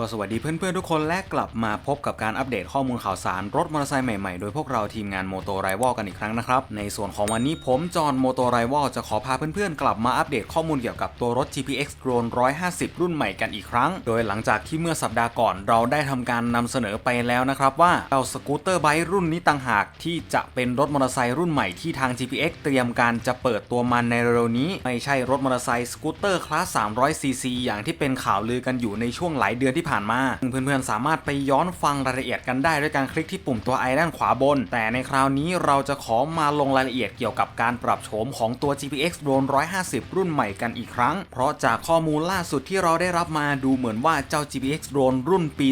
ก็สวัสดีเพื่อนๆทุกคนและกลับมาพบกับการอัปเดตข้อมูลข่าวสารรถมอเตอร์ไซค์ใหม่ๆ โดยพวกเราทีมงานโมโตไรวอลกันอีกครั้งนะครับ ในส่วนของวันนี้ผมจอห์นโมโตไรวอลจะขอพาเพื่อนๆ กลับมาอัปเดตข้อมูลเกี่ยวกับตัวรถ GPX Drone 150 รุ่นใหม่กันอีกครั้ง โดยหลังจากที่เมื่อสัปดาห์ก่อนเราได้ทำการนำเสนอไปแล้วนะครับว่าเจ้าสกูตเตอร์ไบค์รุ่นนี้ต่างหากที่จะเป็นรถมอเตอร์ไซค์รุ่นใหม่ที่ทาง GPX เตรียมการจะเปิดตัวมันในเร็วนี้ ไม่ใช่รถมอเตอร์ไซค์สกูตเตอร์คลาส 300cc อย่างที่เป็นข่าวลือกันอยู่ในช่วงหลายเดือนที่ผ่านมา ซึ่งเพื่อนๆ สามารถไปย้อนฟังรายละเอียดกันได้ด้วยการคลิกที่ปุ่มตัวไอด้านขวาบน แต่ในคราวนี้เราจะขอมาลงรายละเอียดเกี่ยวกับการปรับโฉมของตัว GPX Drone 150 รุ่นใหม่กันอีกครั้ง เพราะจากข้อมูลล่าสุดที่เราได้รับมาดูเหมือนว่าเจ้า GPX Drone รุ่นปี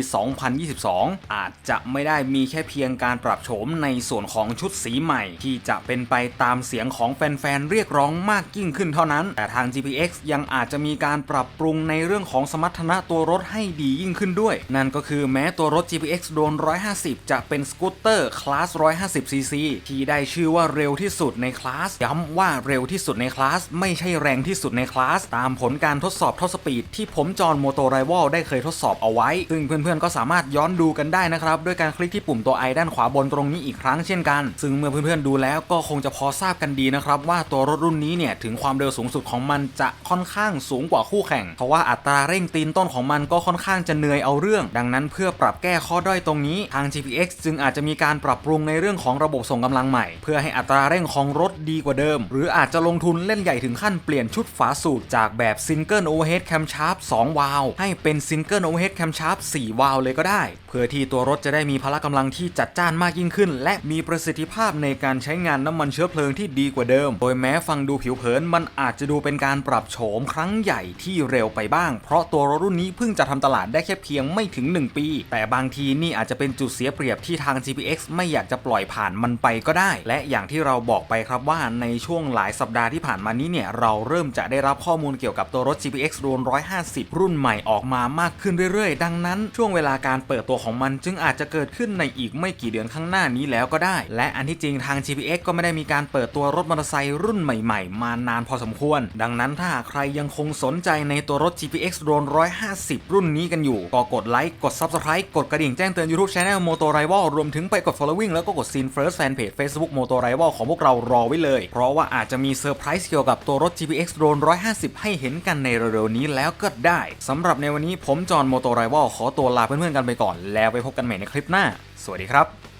2022 อาจจะไม่ได้มีแค่เพียงการปรับโฉมในส่วนของชุดสีใหม่ ที่จะเป็นไปตามเสียงของแฟนๆ เรียกร้องมากยิ่งขึ้นเท่านั้น แต่ทาง GPX ยังอาจจะมีการปรับปรุงในเรื่องของสมรรถนะตัวรถให้ดียิ่งขึ้นด้วย นั่นก็คือแม้ตัวรถ GPX Drone 150 จะเป็นสกูตเตอร์คลาส 150cc ที่ได้ชื่อว่าเร็วที่สุดในคลาส ย้ำว่าเร็วที่สุดในคลาส ไม่ใช่แรงที่สุดในคลาส ตามผลการทดสอบท็อปสปีดที่ผมจอห์นโมโตไรวอลได้เคยทดสอบเอาไว้ ซึ่งเพื่อนๆก็สามารถย้อนดูกันได้นะครับ ด้วยการคลิกที่ปุ่มตัวไอด้านขวาบนตรงนี้อีกครั้งเช่นกัน ซึ่งเมื่อเพื่อนๆดูแล้วก็คงจะพอทราบกันดีนะครับว่าตัวรถรุ่นนี้เนี่ยถึงความเร็วสูงสุดของมันจะค่อนข้างสูงกว่าคู่แข่ง เพราะว่าอัตราเร่งตีนต้นของมันก็ค่อนข้างจะเหนื่อยเอาเรื่อง ดังนั้นเพื่อปรับแก้ข้อด้อยตรงนี้ทาง GPX จึงอาจจะมีการปรับปรุงในเรื่องของระบบส่งกำลังใหม่ เพื่อให้อัตราเร่งของรถดีกว่าเดิม หรืออาจจะลงทุนเล่นใหญ่ถึงขั้นเปลี่ยนชุดฝาสูบจากแบบ Single Overhead Camshaft 2วาล์วให้เป็น Single Overhead Camshaft 4วาล์วเลยก็ได้ เพื่อที่ตัวรถจะได้มีพละกำลังที่จัดจ้านมากยิ่งขึ้น และมีประสิทธิภาพในการใช้งานน้ำมันเชื้อเพลิงที่ดีกว่าเดิม โดยแม้ฟังดูผิวเผินมันอาจจะดูเป็นการปรับโฉมครั้งใหญ่ที่เร็วไปบ้าง เพราะตัวรถรุ่นนี้เพิ่งจะทำตลาดได้แค่เพียงไม่ถึง 1 ปี แต่บางทีนี่อาจจะเป็นจุดเสียเปรียบที่ทาง GPX ไม่อยากจะปล่อยผ่านมันไปก็ได้ และอย่างที่เราบอกไปครับว่าในช่วงหลายสัปดาห์ที่ผ่านมานี้เนี่ยเราเริ่มจะได้รับข้อมูลเกี่ยวกับตัวรถ GPX Drone 150 รุ่นใหม่ออกมามากขึ้นเรื่อยๆ ดังนั้น ช่วงเวลาการเปิดตัวของมันจึงอาจจะเกิดขึ้นในอีกไม่กี่เดือนข้างหน้านี้แล้วก็ได้ และอันที่จริงทาง GPX ก็ไม่ได้มีการเปิดตัวรถมอเตอร์ไซค์รุ่นใหม่ ๆ มานานพอสมควร ดังนั้นถ้าใครยังคงสนใจในตัวรถ GPX Drone 150 รุ่นนี้กันอยู่ ก็กดไลค์ กด Subscribe กดกระดิ่งแจ้งเตือน YouTube Channel Moto Rival รวมถึงไปกด Following แล้วก็กด Scene First Fanpage Facebook Moto Rival ของพวกเรารอไว้เลย เพราะว่าอาจจะมีเซอร์ไพรส์เกี่ยวกับตัวรถ GPX Drone 150 ให้เห็นกันในเร็วๆนี้แล้วก็ได้สำหรับในวันนี้ผมจอห์นโมโตไรวอลขอตัวลาเพื่อนๆกันไปก่อน แล้วไปพบกันใหม่ในคลิปหน้า สวัสดีครับ